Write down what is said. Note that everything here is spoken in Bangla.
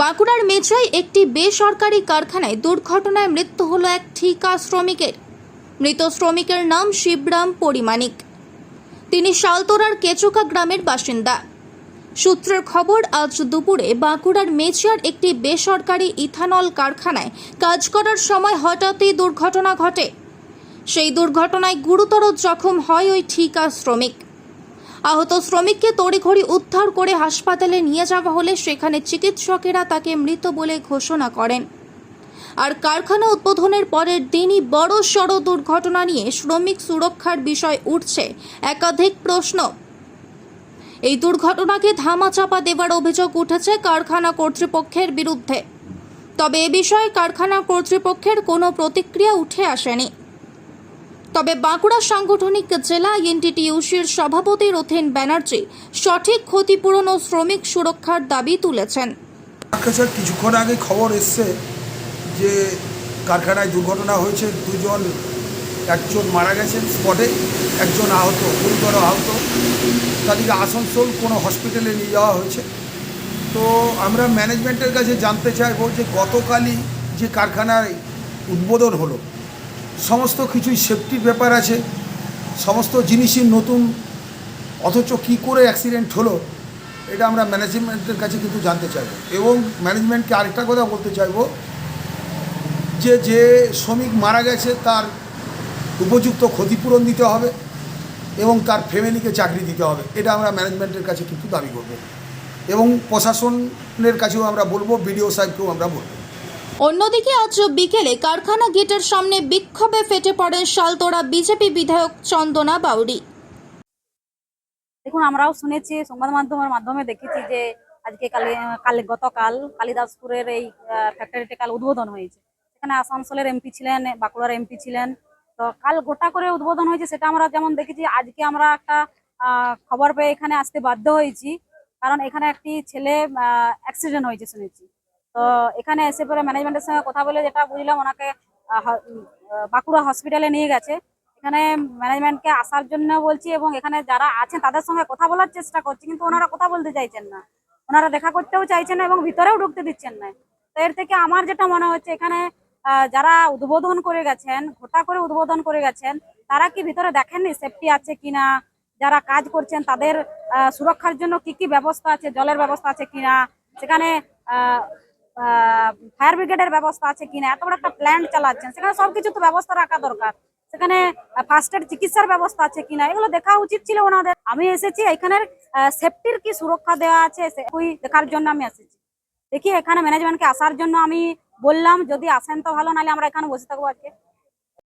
বাঁকুড়ার মেচাই একটি বেসরকারি কারখানায় দুর্ঘটনায় মৃত্যু হলো এক ঠিকা শ্রমিকের। মৃত শ্রমিকের নাম শিবরাম পরিমাণিক। তিনি শালতোরার কেচুকা গ্রামের বাসিন্দা। সূত্রের খবর, আজ দুপুরে বাঁকুড়ার মেচিয়ার একটি বেসরকারি ইথানল কারখানায় কাজ করার সময় হঠাৎই দুর্ঘটনা ঘটে। সেই দুর্ঘটনায় গুরুতর জখম হয় ওই ঠিকা শ্রমিক। আহত শ্রমিককে তড়িঘড়ি উদ্ধার করে হাসপাতালে নিয়ে যাওয়া হলে সেখানে চিকিৎসকেরা তাকে মৃত বলে ঘোষণা করেন। আর কারখানা উদ্বোধনের পরের দিনই বড় সড় দুর্ঘটনা নিয়ে শ্রমিক সুরক্ষার বিষয় উঠছে একাধিক প্রশ্ন। এই দুর্ঘটনাকে ধামাচাপা দেওয়ার অভিযোগ উঠেছে কারখানা কর্তৃপক্ষের বিরুদ্ধে। তবে এ বিষয়ে কারখানা কর্তৃপক্ষের কোনো প্রতিক্রিয়া উঠে আসেনি। তবে বাঁকুড়া সাংগঠনিক জেলা এনটিটিউসির সভাপতি রথেন ব্যানার্জি সঠিক ক্ষতিপূরণ ও শ্রমিক সুরক্ষার দাবি তুলেছেন। কিছুক্ষণ আগে খবর এসছে যে কারখানায় দুর্ঘটনা হয়েছে। দুজন, একজন মারা গেছেন স্পটে, একজন আহত, গুরুতর আহত। তাদেরকে আসানসোল কোনো হসপিটালে নিয়ে যাওয়া হয়েছে। তো আমরা ম্যানেজমেন্টের কাছে জানতে চাইব যে গতকালই যে কারখানায় উদ্বোধন হলো সমস্ত কিছুই সেফটির ব্যাপার আছে। সমস্ত জিনিসই নতুন। অথচ কী করে অ্যাক্সিডেন্ট হলো, এটা আমরা ম্যানেজমেন্টের কাছে কিন্তু জানতে চাইব। এবং ম্যানেজমেন্টকে আরেকটা কথা বলতে চাইব, যে যে শ্রমিক মারা গেছে, তার উপযুক্ত ক্ষতিপূরণ দিতে হবে এবং তার ফ্যামিলিকে চাকরি দিতে হবে। এটা আমরা ম্যানেজমেন্টের কাছে কিন্তু দাবি করব। এবং প্রশাসনের কাছেও আমরা বলব বিডিও সাহেবকেও আমরা বলব। অন্যদিকে আজ বিকেলে কারখানা গেটের সামনে বিক্ষোভে ফেটে পড়েন শালতোড়া বিজেপি বিধায়ক চন্দনা বাউরি দেখুন, আমরাও শুনেছি, সংবাদ মাধ্যমের মাধ্যমে দেখেছি যে আজকে কালি, কালে, গতকাল কালিদাসপুরের এই ফ্যাক্টরিতে কাল উদ্বোধন হয়েছে। সেখানে আসানসোলের এমপি ছিলেন, বাঁকুড়ার এমপি ছিলেন। তো কাল গোটা করে উদ্বোধন হয়েছে সেটা আমরা যেমন দেখেছি, আজকে আমরা একটা খবর পেয়ে এখানে আসতে বাধ্য হয়েছি। কারণ এখানে একটি ছেলে অ্যাক্সিডেন্ট হয়েছে, শুনেছি। তো এখানে এসে পরে ম্যানেজমেন্টের সঙ্গে কথা বলে যেটা বুঝলাম, ওনাকে বাঁকুড়া হসপিটালে নিয়ে গেছে। এখানে ম্যানেজমেন্টকে আসার জন্য বলছি এবং এখানে যারা আছেন, তাদের সঙ্গে কথা বলার চেষ্টা করছি, কিন্তু ওনারা কথা বলতে চাইছেন না। ওনারা দেখা করতেও চাইছেন না এবং ভিতরেও ঢুকতে দিচ্ছেন না। তো এর থেকে আমার যেটা মনে হচ্ছে, এখানে যারা উদ্বোধন করে গেছেন, ঘটা করে উদ্বোধন করে গেছেন, তারা কি ভিতরে দেখেননি সেফটি আছে কিনা? যারা কাজ করছেন, তাদের সুরক্ষার জন্য কি কি ব্যবস্থা আছে, জলের ব্যবস্থা আছে কিনা? সেখানে ফায়ার ব্রিগেডের ব্যবস্থা আছে কিনা, এত বড় একটা প্ল্যান্ট চালাচ্ছেন, সেখানে সবকিছু তো ব্যবস্থা রাখা দরকার। সেখানে ফার্স্ট এড চিকিৎসার ব্যবস্থা আছে কিনা, এগুলো দেখা উচিত ছিল ওনাদের। আমি এসেছি, এখানের সেফটির কি সুরক্ষা দেওয়া আছে ওই দেখার জন্য আমি এসেছি। দেখি এখানে ম্যানেজমেন্টকে আসার জন্য আমি বললাম, যদি আসেন তো ভালো, নাহলে আমরা এখানে বসে থাকব আজকে।